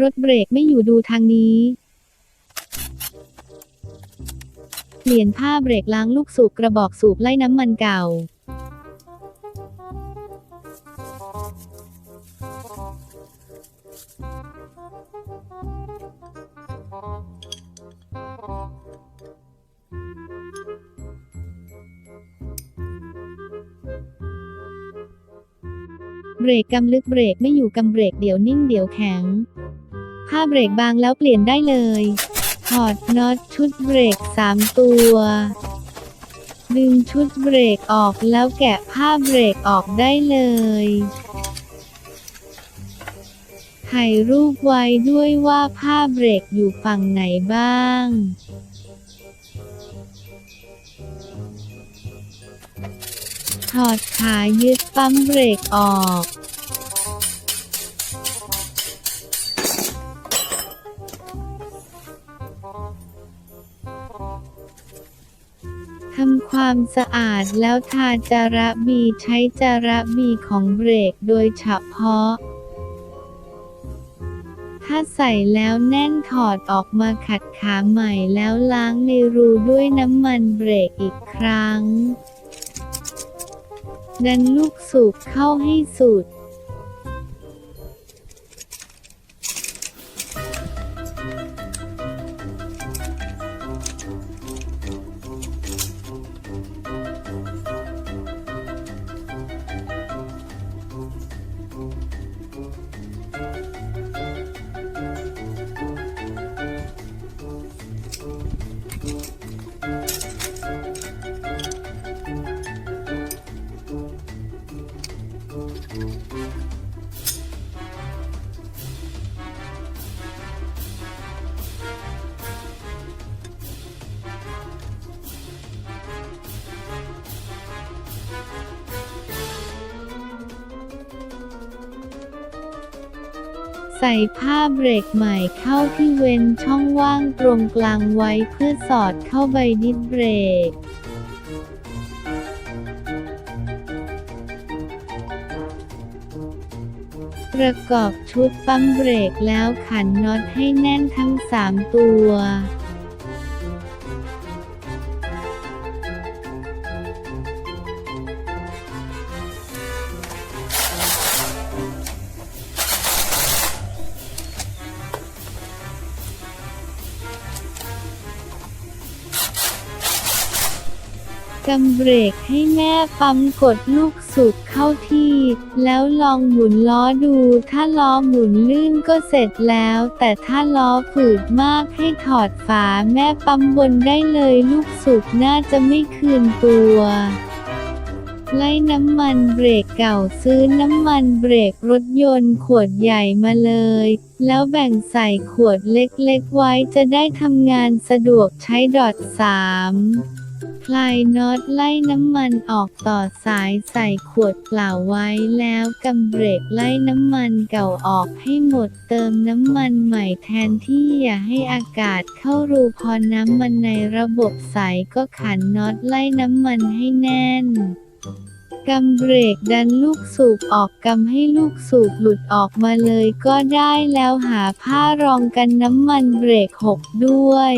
รถเบรกไม่อยู่ดูทางนี้ เปลี่ยนผ้าเบรกล้างลูกสูบกระบอกสูบไล่น้ำมันเก่า เบรกกำลึกเบรกไม่อยู่กำเบรกเดี๋ยวนิ่งเดี๋ยวแข็ง ผ้าเบรกบางแล้วเปลี่ยนได้เลย ถอดน็อตชุดเบรก 3 ตัว ดึงชุดเบรกออกแล้วแกะผ้าเบรกออกได้เลย ถ่ายรูปไว้ด้วยว่าผ้าเบรกอยู่ฝั่งไหนบ้างถอดขายึดปั๊มเบรกออก ความสะอาดแล้วทาจาระบีใช้จาระบีของเบรกโดยเฉพาะ ถ้าใส่แล้วแน่นถอดออกมาขัดขาใหม่แล้วล้างในรูด้วยน้ำมันเบรกอีกครั้ง ดันลูกสูบเข้าให้สุด ใส่ผ้าเบรกใหม่เข้าที่เว้นช่องว่างตรงกลางไว้เพื่อสอดเข้าใบดิสเบรกประกอบชุดปั๊มเบรกแล้วขันน็อตให้แน่นทั้ง 3 ตัว กำเบรกให้แม่ปั๊มกดลูกสูบเข้าที่ แล้วลองหมุนล้อดู ถ้าล้อหมุนลื่นก็เสร็จแล้ว แต่ถ้าล้อฝืดมากให้ถอดฝาแม่ปั๊มบนได้เลยลูกสูบน่าจะไม่คืนตัวไล่น้ำมันเบรกเก่าซื้อน้ำมันเบรกรถยนต์ขวดใหญ่มาเลย แล้วแบ่งใส่ขวดเล็กๆไว้จะได้ทำงานสะดวกใช้ดอทสาม คลายน็อตไล่น้ำมันออกต่อสายใส่ขวดเปล่าไว้แล้วกำเบรกไล่น้ำมันเก่าออกให้หมดเติมน้ำมันใหม่แทนที่อย่าให้อากาศเข้ารูพอน้ำมันในระบบใสก็ขันน็อตไล่น้ำมันให้แน่นกำเบรกดันลูกสูบออกกำให้ลูกสูบหลุดออกมาเลยก็ได้แล้วหาผ้ารองกันน้ำมันเบรกหกด้วย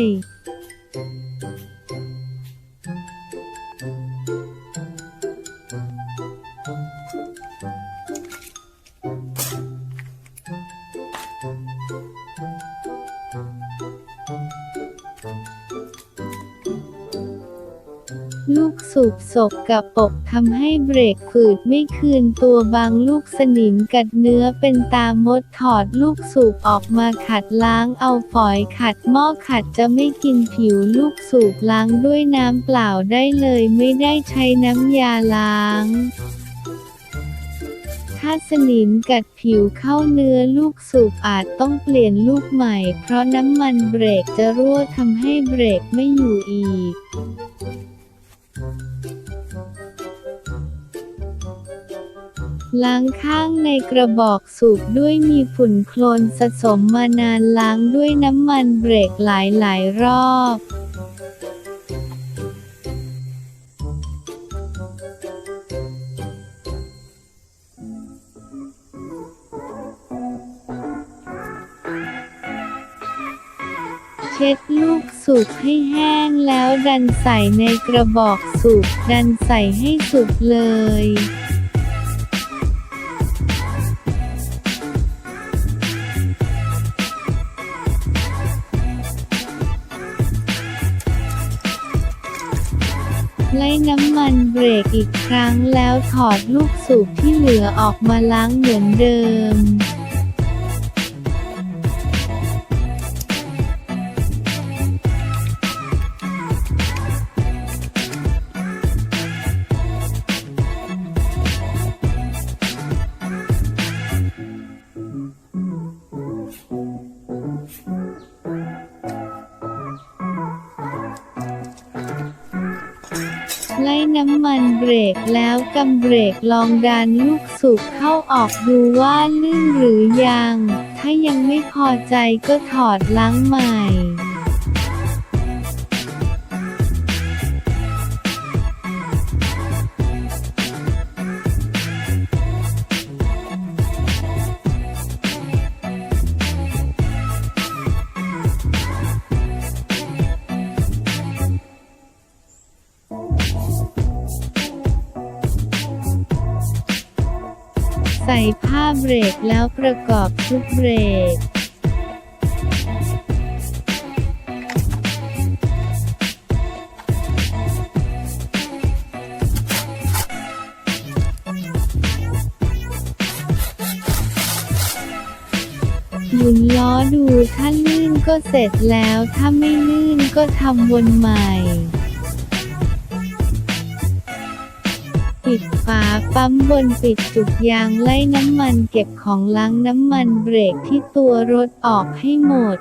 ลูกสูบศกกับปกทำให้เบรกฝืดไม่คืนตัวบางลูกสนิมกัดเนื้อเป็นตามดถอดลูกสูบออกมาขัดล้างเอาฝอยขัดหม้อขัดจะไม่กินผิวลูกสูบล้างด้วยน้ำเปล่าได้เลยไม่ได้ใช้น้ำยาล้างถ้าสนิมกัดผิวเข้าเนื้อลูกสูบอาจต้องเปลี่ยนลูกใหม่ เพราะน้ำมันเบรกจะรั่วทำให้เบรกไม่อยู่อีก ล้างข้างในกระบอกสูบด้วยมีฝุ่นโคลนสะสมมานานล้างด้วยน้ำมันเบรกหลายๆรอบเช็ดลูกสูบให้แห้งแล้วดันใส่ในกระบอกสูบดันใส่ให้สุดเลย ไล่น้ำมันเบรกอีกครั้งแล้วถอดลูกสูบที่เหลือออกมาล้างเหมือนเดิม ไล่น้ำมันเบรกแล้วกำเบรกลองดันลูกสูบเข้าออกดูว่าลื่นหรือยัง ถ้ายังไม่พอใจก็ถอดล้างใหม่ ใส่ผ้าเบรกแล้วประกอบชุดเบรกหมุนล้อดูถ้าลื่นก็เสร็จแล้วถ้าไม่ลื่นก็ทำวนใหม่ ปิดฝาปั๊มบนปิดจุกยางไล่น้ำมันเก็บของล้างน้ำมันเบรกที่ตัวรถออกให้หมด